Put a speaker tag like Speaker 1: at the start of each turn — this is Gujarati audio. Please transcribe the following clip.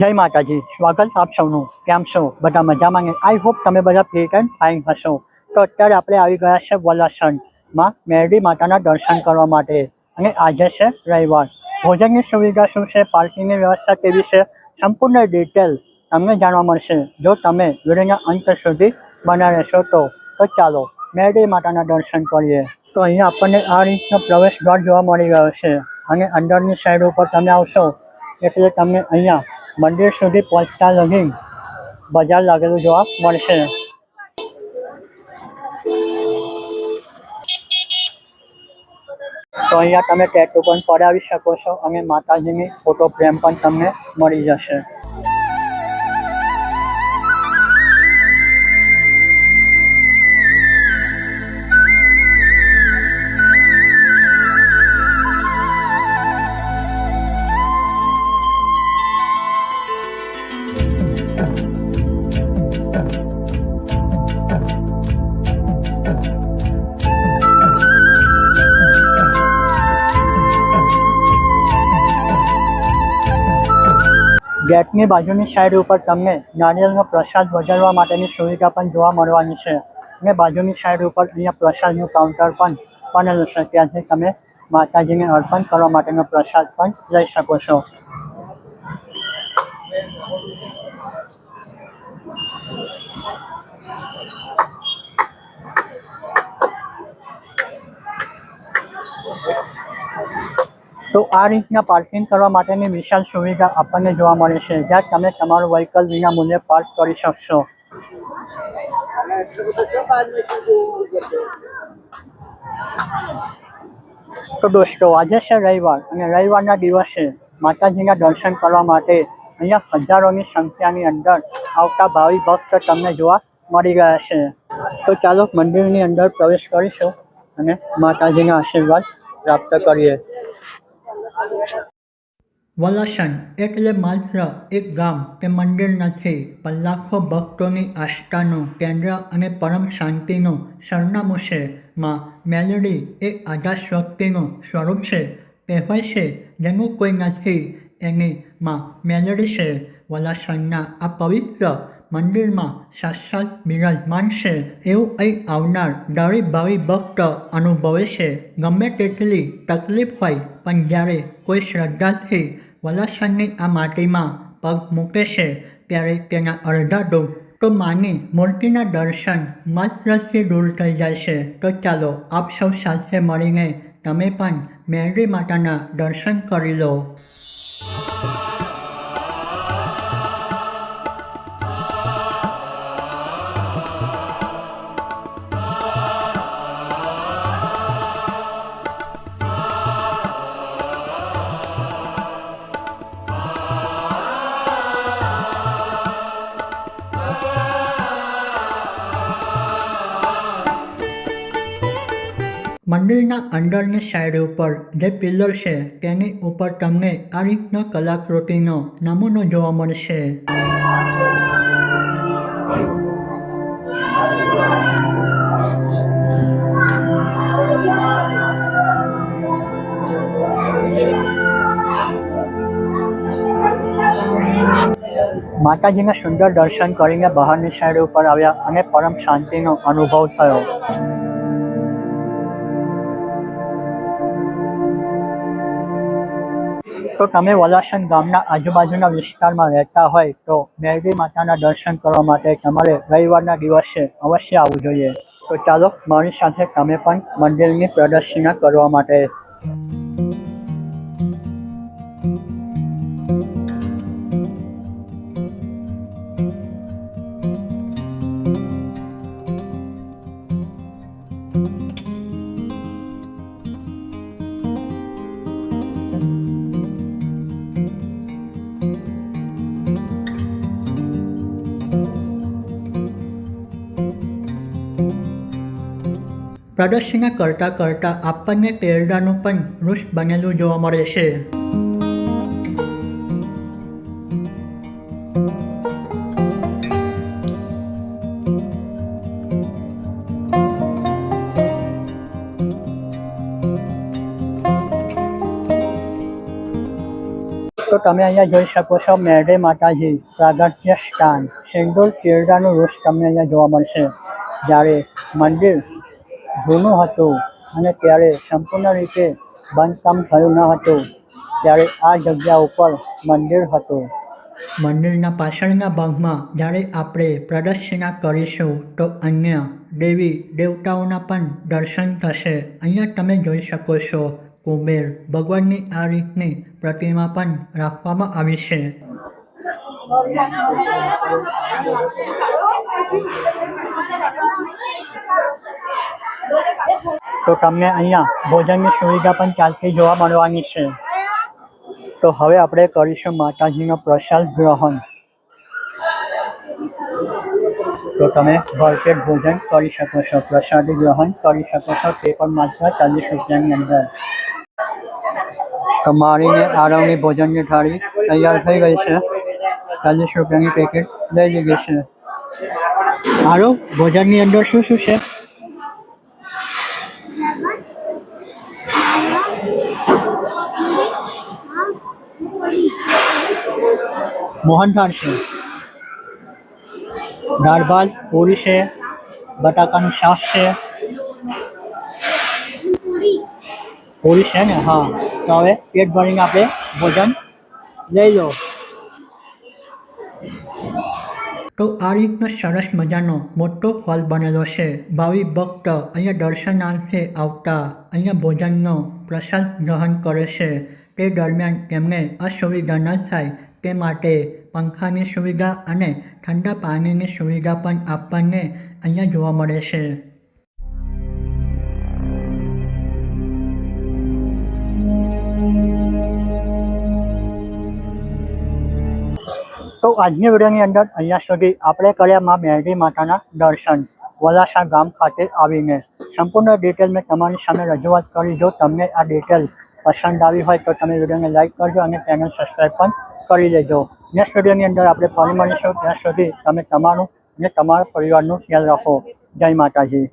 Speaker 1: જય માતાજી. સ્વાગત આપ સૌનું. કેમ છો? બધા મજામાં ને? આઈ હોપ તમે બધા ફિટ એન્ડ ફાઇન હશો. તો અત્યારે આપણે આવી ગયા છે વલાસણમાં મેરડી માતાના દર્શન કરવા માટે. અને આજે છે રવિવાર. ભોજનની સુવિધા શું છે? પાર્કિંગની વ્યવસ્થા કેવી છે? સંપૂર્ણ ડિટેલ તમને જાણવા મળશે. જો તમે વિડીયોના અંત સુધી બના રહેશો તો તો ચાલો મેરડી માતાના દર્શન કરીએ. તો અહીંયા આપણને આ રીતનો પ્રવેશ દ્વાર જોવા મળી રહ્યો છે. અને અંદરની સાઈડ ઉપર તમે આવશો એટલે તમને અહીંયા મંદિર સુધી પહોંચતા લગી બજાર લાગેલું જોવા મળશે. તો અહીંયા તમે ટેટુ પણ પડાવી શકો છો અને માતાજીની ફોટો ફ્રેમ પણ તમને મળી જશે. ગેટની બાજુની સાઈડ ઉપર તમને નારિયેળનો પ્રસાદ વજાડવા માટેની સુવિધા પણ જોવા મળવાની છે અને બાજુની સાઈડ ઉપર અહીંયા પ્રસાદનું કાઉન્ટર પણ બનેલું છે. ત્યાંથી તમે માતાજીને અર્પણ કરવા માટેનો પ્રસાદ પણ લઈ શકો છો. તો આ રીતના પાર્કિંગ કરવા માટેની વિશાળ સુવિધા આપણને જોવા મળે છે, જ્યાં તમે તમારું વ્હીકલ વિના મૂલ્યે પાર્ક કરી શકશો. તો દોસ્તો, આજે છે રવિવાર અને રવિવારના દિવસે માતાજીના દર્શન કરવા માટે અહીંયા હજારોની સંખ્યાની અંદર આવતા ભાવિ ભક્ત તમને જોવા મળી ગયા છે. તો ચાલો મંદિરની અંદર પ્રવેશ કરીશું અને માતાજીના આશીર્વાદ પ્રાપ્ત કરીએ. વલાસન એટલે માત્ર એક ગામ કે મંદિર નથી, પણ લાખો ભક્તોની આસ્થાનું કેન્દ્ર અને પરમ શાંતિનું સરનામું છે. માં મેલડી એ આધા શક્તિનું સ્વરૂપ છે. કહેવાય છે, જેનું કોઈ નથી એની માં મેલડી છે. વલાસણના આ પવિત્ર મંદિરમાં સાક્ષાત બિરાજમાન છે એવું અહીં આવનાર દરેક ભાવિ ભક્ત અનુભવે છે. ગમે તેટલી તકલીફ હોય, પણ જ્યારે કોઈ શ્રદ્ધાથી વલાસણની આ માટીમાં પગ મૂકે છે, ત્યારે તેના અડધા દુઃખ તો માની મૂર્તિના દર્શન માત્રથી દૂર થઈ જાય છે. તો ચાલો આપ સૌ સાથે મળીને તમે પણ મેરડી માતાના દર્શન કરી લો. મંદિરના અંદરની સાઈડ ઉપર જે પિલ્લર છે તેની ઉપર તમને આ રીતના કલાકૃતિનો નમૂનો જોવા મળશે. માતાજીના સુંદર દર્શન કરીને બહારની સાઈડ ઉપર આવ્યા અને પરમ શાંતિનો અનુભવ થયો. તો તમે વલાસન ગામના આજુબાજુના વિસ્તારમાં રહેતા હોય તો મેરડી માતાના દર્શન કરવા માટે તમારે રવિવારના દિવસે અવશ્ય આવવું જોઈએ. તો ચાલો, મારી સાથે તમે પણ મંદિરની પ્રદક્ષિણા કરવા માટે. પ્રદક્ષિણા કરતાં કરતાં આપણને પેરડાનું પણ વૃક્ષ બનેલું જોવા મળે છે. તો તો તમે અહીંયા જોઈ શકો છો મેરડે માતાજી પ્રાગટ્ય સ્થાન. સિંદૂર કેરડાનું વૃક્ષ તમને અહીંયા જોવા મળશે. જ્યારે મંદિર જૂનું હતું અને ત્યારે સંપૂર્ણ રીતે બાંધકામ થયું ન હતું, ત્યારે આ જગ્યા ઉપર મંદિર હતું. મંદિરના પાછળના ભાગમાં જ્યારે આપણે પ્રદક્ષિણા કરીશું, તો અન્ય દેવી દેવતાઓના પણ દર્શન થશે. અહીંયા તમે જોઈ શકો છો, કુબેર ભગવાનની આ રીતની પ્રતિમા પણ રાખવામાં આવી છે. તો તમને અહીંયા ભોજનની સુવિધા પણ ચાલતી જોવા મળવાની છે. તો હવે આપણે કરીશું માતાજીનો પ્રસાદ ગ્રહણ. તો તમે ભરપેટ ભોજન કરી શકો છો, પ્રસાદી ગ્રહણ કરી શકો છો, તે પણ માત્ર ચાલીસ રૂપિયાની અંદર. તો મારીને આરવની ભોજનની થાળી તૈયાર થઈ ગઈ છે. ચાલીસ રૂપિયાની પેકેટ લઈ લીધી છે. આરવ ભોજનની અંદર શું શું છે? મોહનથાળ છે. દાળ ભાત, પૂરી છે, બટાકાનું શાક છે. પૂરી છે ને? હા. તો હવે પેટ ભરીને આપણે ભોજન લઈ લો તો આ રીતનો સરસ મજાનો મોટો હોલ બનેલો છે. ભાવિ ભક્ત અહીંયા દર્શનાર્થે આવતા અહીંયા ભોજનનો પ્રસાદ ગ્રહણ કરે છે. તે દરમિયાન તેમને અસુવિધા ન થાય તે માટે પંખાની સુવિધા અને ઠંડા પાણીની સુવિધા પણ આપણને અહીંયા જોવા મળે છે. તો આજની વિડીયોની અંદર અહીંયા સુધી આપણે કર્યા માં મેરડી માતાના દર્શન. વલાસા ગામ ખાતે આવીને. સંપૂર્ણ ડિટેલ મેં તમારી સામે રજૂઆત કરી. જો તમને આ ડિટેલ પસંદ આવી હોય તો તમે વિડીયોને લાઈક કરજો અને ચેનલ સબસ્ક્રાઈબ પણ કરી લેજો. નેક્સ્ટ વિડીયોની અંદર આપણે ફરી મળીશું ત્યાં સુધી તમે તમારું અને તમારા પરિવારનું ખ્યાલ રાખો. જય માતાજી.